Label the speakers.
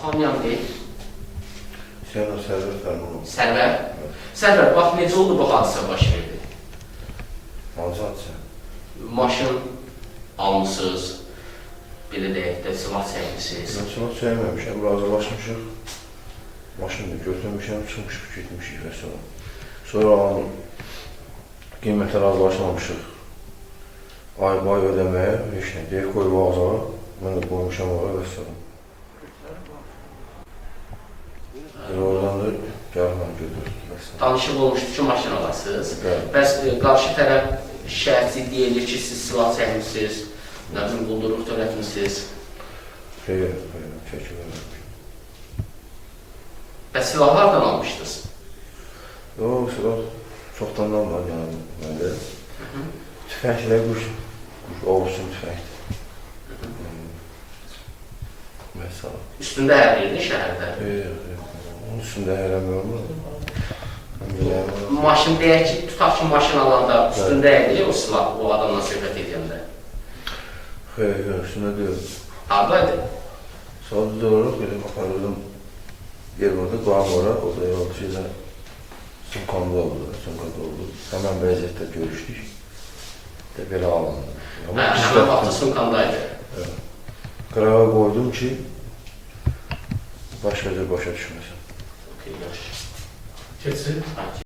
Speaker 1: tanıyan deyil.
Speaker 2: Sən o sərvət fərmanı.
Speaker 1: Sərvər. Sərvər, bax necə oldu bu hadisə baş verdi?
Speaker 2: Hansı hadisə?
Speaker 1: Maşın almısınız, belə deyək də silah çəkmisiniz.
Speaker 2: Mən silah çəkməmişəm, razılaşmışıq. Maşını götürmüşəm, çıxmışıq, getmişik və sonra. Sonra qiymətə razılaşmamışıq. Ay bay ödəməyə, heç nə deyək, qoy vağzağa. Mən də qoymuşam oraya və sonra. Elə oradan da gəlməm sonra.
Speaker 1: Danışıq olmuşdu ki, maşın alasınız.
Speaker 2: Bəli.
Speaker 1: Bəs e, qarşı tərəf şəxsi deyilir ki, siz silah çəkmisiniz, nə bilim, qulduruq törətmisiniz.
Speaker 2: Xeyr, xeyr, çəkilir.
Speaker 1: Bəs silahı hardan almışdınız?
Speaker 2: Yox, silah çoxdandan var yəni məndə. Tüfənglə quş, quş olsun tüfəngdir. Mesela.
Speaker 1: Üstündə hər yerdə şəhərdə.
Speaker 2: Yox, yox. Onun üçün də eləmir.
Speaker 1: Maşın deyək ki, tutaq ki, maşın alanda üstündə idi o silah, o adamla söhbət edəndə.
Speaker 2: Xeyr, üstündə deyil. Harda idi? Sonra doğru bir bakardım. Yerman'da Guamora, o da yolcuyla Sumkanlı oldu, Sumkanlı oldu. Hemen Beyazıt'ta görüştük. De belə alındı. Ama
Speaker 1: ha,
Speaker 2: hemen
Speaker 1: vaxtı Sumkandaydı.
Speaker 2: Evet. Qarağa koydum ki, baş verir başa
Speaker 3: düşmesin.
Speaker 1: Çetsi.